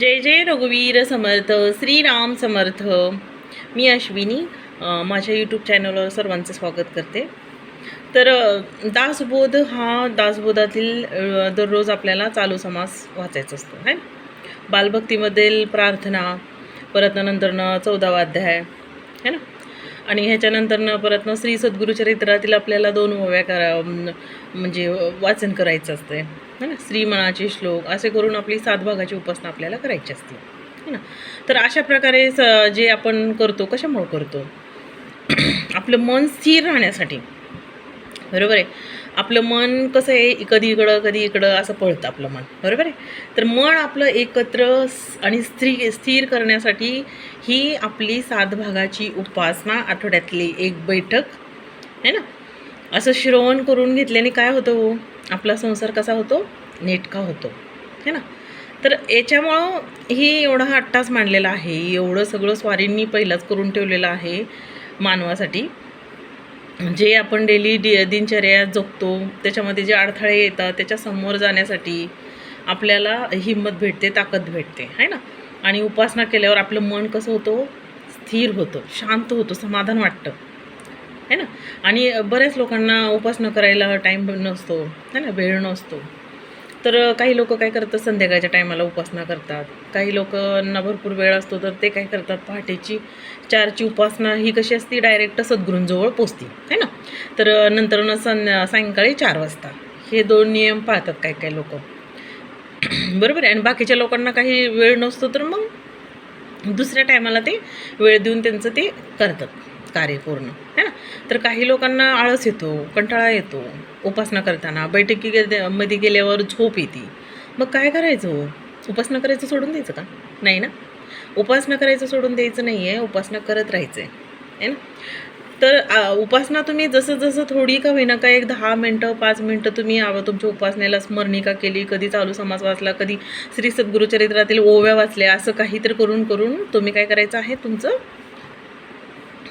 जय जय रघुवीर समर्थ श्रीराम समर्थ. मी अश्विनी माझ्या यूट्यूब चॅनलवर सर्वांचं स्वागत करते. तर दासबोध हा दासबोधातील दररोज आपल्याला चालू समास वाचायचा असतो आहे बालभक्तीमधील प्रार्थना परत नंतरनं चौदावा अध्याय है ना? आणि ह्याच्यानंतरनं परत न श्री सद्गुरुचरित्रातील आपल्याला दोन ओव्या करा म्हणजे वाचन करायचं असते है ना? श्रीमनाचे श्लोक असे करून आपली सात भागाची उपासना आपल्याला करायची असते. है ना? तर अशा प्रकारे स जे आपण करतो कशामुळं करतो? आपलं मन स्थिर राहण्यासाठी. बरोबर आहे? आपलं मन कसं आहे? कधी इकडं कधी इकडं असं पळतं आपलं मन. बरोबर आहे? तर मन आपलं एकत्र आणि स्थिर स्थिर करण्यासाठी ही आपली सात भागाची उपासना आठवड्यातली एक बैठक. है ना? असं श्रवण करून घेतल्याने काय होतं हो? आपला संसार कसा होतो? नेटका होतो. है ना? तर याच्यामुळं ही एवढा हट्टाच मांडलेला आहे. एवढं सगळं स्वारींनी पहिलाच करून ठेवलेलं आहे मानवासाठी. जे आपण डेली डि दिनचर्या जगतो त्याच्यामध्ये जे अडथळे येतात त्याच्यासमोर जाण्यासाठी आपल्याला हिंमत भेटते ताकद भेटते. है ना? आणि उपासना केल्यावर आपलं मन कसं होतं? स्थिर होतं शांत होतं समाधान वाटतं. है ना? आणि बऱ्याच लोकांना उपासना करायला टाईम नसतो है ना? वेळ नसतो. तर काही लोक काय करतात संध्याकाळच्या टायमाला उपासना करतात. काही लोकांना भरपूर वेळ असतो तर ते काय करतात पहाटेची चारची उपासना ही कशी असती डायरेक्ट सद्गुरूंजवळ पोचते है ना? तर नंतर सं सायंकाळी चार वाजता. हे दोन नियम पाळतात काही काही लोक. बरोबर आहे? आणि बाकीच्या लोकांना काही वेळ नसतो तर मग दुसऱ्या टायमाला ते वेळ देऊन त्यांचं ते करतात कार्य पूर्ण है ना? तर काही लोकांना आळस येतो कंटाळा येतो उपासना करताना. बैठकी गे- मध्ये गेल्यावर झोप येते. मग काय करायचं हो? उपासना करायचं सोडून द्यायचं का? नाही ना? उपासना करायचं सोडून द्यायचं नाही आहे उपासना करत राहायचं आहे ना? तर उपासना तुम्ही जसं जसं थोडी का होईना का एक दहा मिनटं पाच मिनटं तुम्ही तुमच्या उपासनेला स्मरणिका केली कधी चालू समाज वाचला कधी श्री सद्गुरुचरित्रातील ओव्या वाचल्या असं काहीतरी करून करून तुम्ही काय करायचं आहे? तुमचं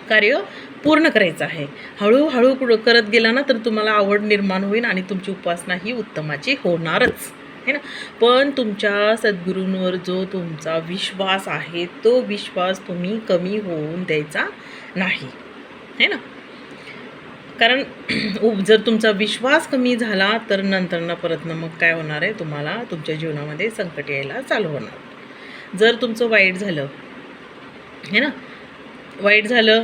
कार्य पूर्ण करायचं आहे. हळूहळू करत गेला ना तर तुम्हाला आवड निर्माण होईल आणि तुमची उपासना ही उत्तमाची होणारच. है ना? पण तुमच्या सद्गुरूंवर जो तुमचा विश्वास आहे तो विश्वास तुम्ही कमी होऊन द्यायचा नाही. है ना? कारण उ- जर तुमचा विश्वास कमी झाला तर नंतरनं परतनं मग काय होणार आहे? तुम्हाला तुमच्या जीवनामध्ये संकट यायला चालू होणार. जर तुमचं वाईट झालं है ना? वाईट झालं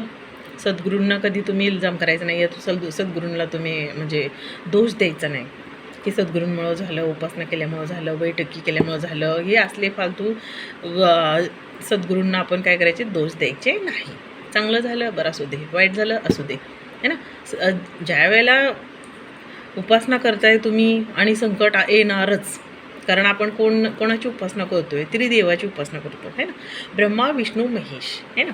सद्गुरूंना कधी तुम्ही इल्जाम करायचा नाही या सद सद्गुरूंना तुम्ही म्हणजे दोष द्यायचा नाही. की सद्गुरूंमुळं झालं उपासना केल्यामुळं झालं बैठकी केल्यामुळं झालं हे असले फालतू सद्गुरूंना आपण काय करायचे? दोष द्यायचे नाही. चांगलं झालं बरं असू दे. वाईट झालं असू दे. है ना? स- ज्या वेळेला उपासना करताय तुम्ही आणि संकट येणारच कारण आपण कोण कोणाची उपासना करतोय? त्रिदेवाची उपासना करतो है ना? ब्रह्मा विष्णू महेश है ना?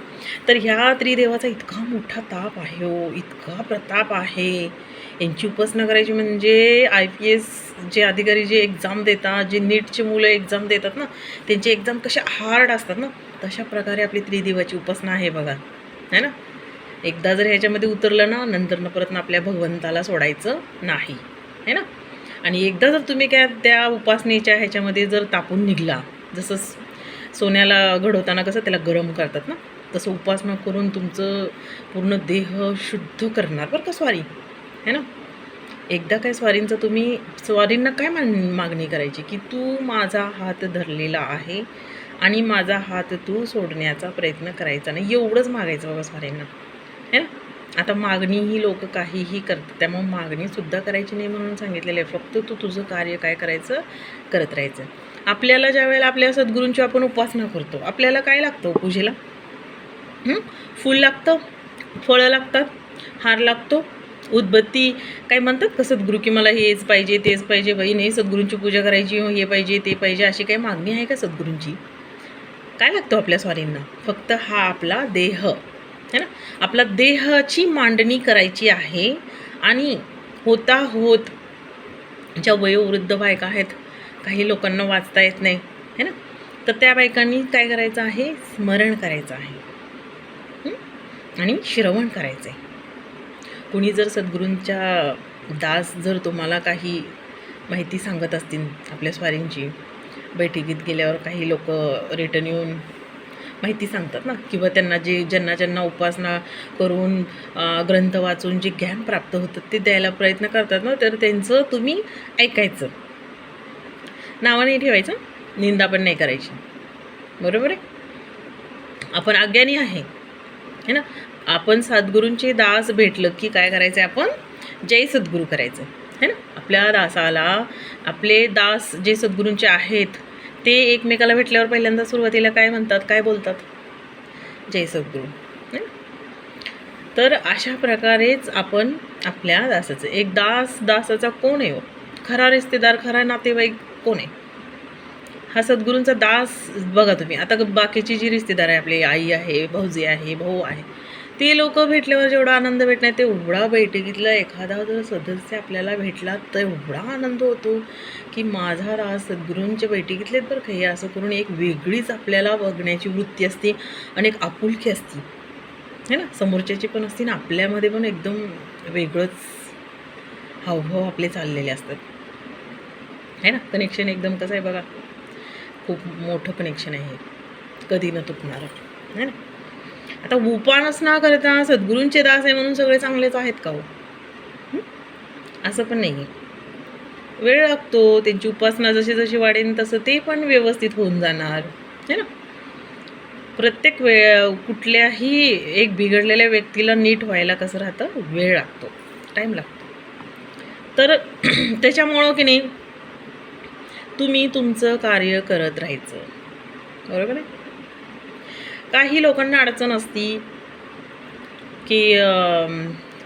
तर ह्या त्रिदेवाचा इतका मोठा ताप आहे हो इतका प्रताप आहे. यांची उपासना करायची म्हणजे आय पी एस जे अधिकारी जे एक्झाम देतात जे नीटचे मुलं एक्झाम देतात ना त्यांचे एक्झाम कशा हार्ड असतात ना तशा प्रकारे आपली त्रिदेवाची उपासना आहे बघा है ना? एकदा जर ह्याच्यामध्ये उतरलं ना नंतर परत आपल्या भगवंताला सोडायचं नाही है ना? आणि एकदा जर तुम्ही काय त्या उपासनेच्या ह्याच्यामध्ये जर तापून निघला जसं सोन्याला घडवताना कसं त्याला गरम करतात ना तसं उपासना करून तुमचं पूर्ण देह शुद्ध करणार बरं का स्वारी? है ना? एकदा काय स्वारींचं तुम्ही स्वारींना काय मान मागणी करायची? की तू माझा हात धरलेला आहे आणि माझा हात तू सोडण्याचा प्रयत्न करायचा नाही. एवढंच मागायचं बाबा स्वारींना. है ना? आता मागणी ही लोक काहीही करतात. त्यामुळे मागणीसुद्धा करायची नाही म्हणून सांगितलेलं आहे. फक्त तू तुझं कार्य काय करायचं करत राहायचं. आपल्याला ज्या वेळेला आपल्या सद्गुरूंची आपण उपासना करतो आपल्याला काय लागतं हो पूजेला? फूल लागतं फळं लागतात हार लागतो उदबत्ती काय म्हणतात का सद्गुरू की मला हेच पाहिजे तेच पाहिजे बाई नाही सद्गुरूंची पूजा करायची हे पाहिजे ते पाहिजे अशी काही मागणी आहे का सद्गुरूंची? काय लागतो आपल्या स्वारींना? फक्त हा आपला देह. है ना? आपला देहाची मांडणी करायची आहे आणि होता होत ज्या वयोवृद्ध बायका आहेत काही लोकांना वाचता येत नाही है ना? तर त्या बायकांनी काय करायचं आहे? स्मरण करायचं आहे. आणि श्रवण करायचं आहे कुणी जर सद्गुरूंच्या दास जर तुम्हाला काही माहिती सांगत असतील आपल्या स्वारींची बैठकीत गेल्यावर काही लोक रिटर्न येऊन माहिती सांगतात ना? किंवा त्यांना जे ज्यांना ज्यांना उपासना करून ग्रंथ वाचून जे ज्ञान प्राप्त होतं ते द्यायला प्रयत्न करतात ना तर त्यांचं तुम्ही ऐकायचं. नावं नाही ठेवायचं निंदा पण नाही करायची. बरोबर आहे? आपण अज्ञानी आहे. है ना? आपण सद्गुरूंचे दास भेटलं की काय करायचं आहे आपण? जय सद्गुरू करायचं. है ना? आपल्या दासाला आपले दास जे सद्गुरूंचे आहेत ते एकमेकाला भेटल्यावर पहिल्यांदा सुरुवातीला काय म्हणतात काय बोलतात जय सद्गुरू? तर अशा प्रकारेच आपण आपल्या दासाचं एक दास दासाचा कोण आहे हो? खरा रिश्तेदार खरा नातेवाईक कोण आहे हा सद्गुरूंचा दास बघा तुम्ही आता बाकीची जी रिश्तेदार आहे आपली आई आहे भाऊजी आहे भाऊ आहे ते लोक भेटल्यावर जेवढा आनंद भेटणार तेवढा बैठकीतला एखादा जर सदस्य आपल्याला भेटला तर एवढा आनंद होतो की माझा राज सद्गुरूंच्या बैठकीतले बरं काही असं करून एक वेगळीच आपल्याला बघण्याची वृत्ती असते आणि एक आपुलकी असते. है ना? समोरच्याची पण असते ना आपल्यामध्ये पण एकदम वेगळंच हावभाव आपले चाललेले असतात. है ना? कनेक्शन एकदम कसं आहे बघा. खूप मोठं कनेक्शन आहे कधी न तुटणारं. है ना? आता उपानच ना करता सद्गुरूंचे दास आहे म्हणून सगळे चांगलेच आहेत का हो? असं पण नाही आहे वेळ लागतो त्यांची उपासना जशी जशी वाढेल तसं ते पण व्यवस्थित होऊन जाणार. है ना? प्रत्येक वेळ कुठल्याही एक बिघडलेल्या व्यक्तीला नीट व्हायला कसं राहतं? वेळ लागतो. टाईम लागतो. तर त्याच्यामुळं की नाही तुम्ही तुमचं कार्य करत राहायचं. बरोबर आहे? काही लोकांना अडचण असती की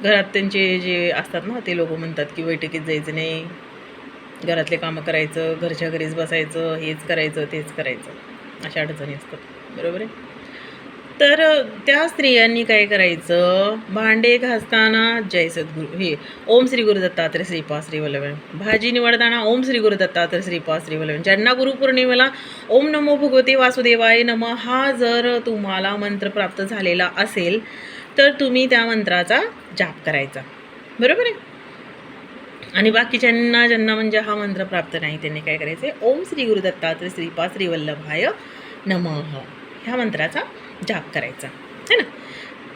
घरात त्यांचे जे असतात ना ते लोक म्हणतात की बैठकीत जायचं नाही घरातले कामं करायचं घरच्या घरीच बसायचं हेच करायचं तेच करायचं. अशा अडचणी असतात. बरोबर आहे? तर त्या स्त्रियांनी काय करायचं? भांडे घासताना जय सद्गुरू हे ओम श्री गुरु दत्तात्रय श्रीपा श्री वल्लभन भाजी निवडताना ओम श्री गुरु दत्तात्रय श्रीपा श्री वल्लभन ज्यांना गुरुपौर्णिमेला ओम नमो भगवते वासुदेवाय नम हा जर तुम्हाला मंत्र प्राप्त झालेला असेल तर तुम्ही त्या मंत्राचा जाप करायचा. बरोबर आहे? आणि बाकीच्यांना ज्यांना म्हणजे हा मंत्र प्राप्त नाही त्यांनी काय करायचं? ओम श्री गुरु दत्तात्रय श्रीपा श्री वल्लभाय नमः. ह्या मंत्राचा जाप करायचा. है ना?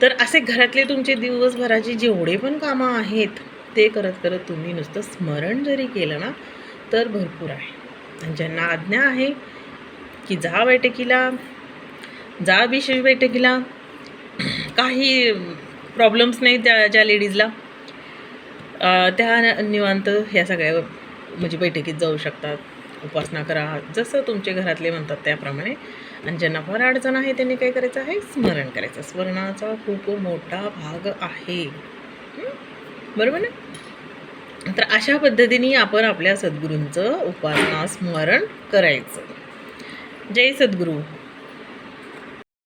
तर असे घरातले तुमचे दिवसभराचे जेवढे पण कामं आहेत ते करत करत तुम्ही नुसतं स्मरण जरी केलं ना तर भरपूर आहे. आणि ज्यांना आज्ञा आहे की जा बैठकीला जा विशेष बैठकीला काही प्रॉब्लेम्स नाही त्या ज्या लेडीजला त्या निवांत ह्या सगळ्या म्हणजे बैठकीत जाऊ शकतात उपासना करा. जसं तुमचे घरातले म्हणतात त्याप्रमाणे आणि ज्यांना फार अडचण आहे त्यांनी काय करायचं आहे? स्मरण करायचं. स्मरणाचा खूप मोठा भाग आहे. बरोबर ना? तर अशा पद्धतीने आपण आपल्या सद्गुरूंचं उपासना स्मरण करायचं. जय सद्गुरू.